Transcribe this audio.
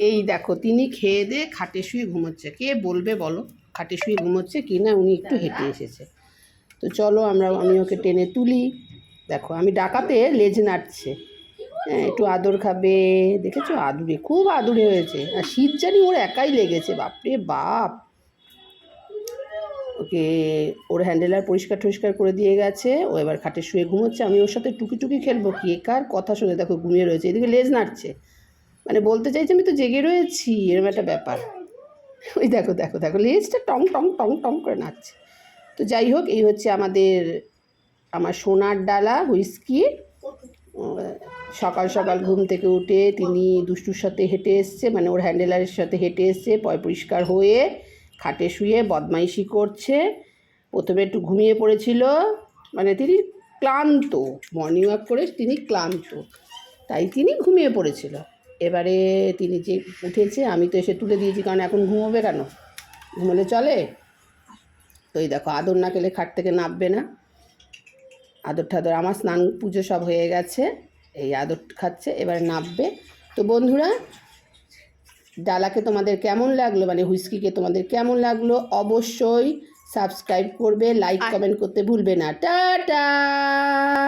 এই দেখো, তিনি খেয়ে দিয়ে খাটে শুয়ে ঘুমোচ্ছে। কে বলবে বলো, খাটে শুয়ে ঘুমোচ্ছে কি না? উনি একটু হেঁটে এসেছে। তো চলো আমরা, আমি ওকে টেনে তুলি। দেখো, আমি ডাকাতে লেজ নাড়ছে। হ্যাঁ একটু আদর খাবে, দেখেছ? আদুরে, খুব আদুরে হয়েছে। আর শীত জানি ওর একাই লেগেছে, বাপরে বাপ। ওকে, ওর হ্যান্ডেলার পরিষ্কার টরিষ্কার করে দিয়ে গেছে। ও এবার খাটে শুয়ে ঘুমোচ্ছে, আমি ওর সাথে টুকি টুকি খেলব। কি কার কথা শুনে দেখো ঘুমিয়ে রয়েছে, এদিকে লেজ নাড়ছে। মানে বলতে চাইছি আমি তো জেগে রয়েছি এরকম একটা ব্যাপার। ওই দেখো দেখো দেখো, লেজটা টং টং টং টং করে নাচছে। তো যাই হোক, এই হচ্ছে আমাদের, আমার সোনার ডালা, হুইস্কি। সকাল সকাল ঘুম থেকে উঠে তিনি দুষ্টুর সাথে হেঁটে এসছে মানে ওর হ্যান্ডেলারের সাথে হেঁটে এসছে পয় পরিষ্কার হয়ে খাটে শুয়ে বদমাইশি করছে। প্রথমে একটু ঘুমিয়ে পড়েছিল মানে তিনি ক্লান্ত মর্নিং ওয়াক করে তিনি ক্লান্ত। তাই তিনি ঘুমিয়ে পড়েছিল। এবারে তিনি যে উঠেছে আমি তো এসে তুলে দিয়েছি কারণ এখন ঘুমোবে কেন? ঘুমোলে চলে? তো এই দেখো আদর না খেলে খাট থেকে নামবে না। আদর ঠাদর আমার স্নান পুজো সব হয়ে গেছে এই আদর খাচ্ছে এবারে নামবে। তো বন্ধুরা ডালাকে তোমাদের কেমন লাগল? মানে হুইস্কিকে তোমাদের কেমন লাগল? অবশ্যই সাবস্ক্রাইব করবে লাইক কমেন্ট করতে ভুলবে না। টাটা!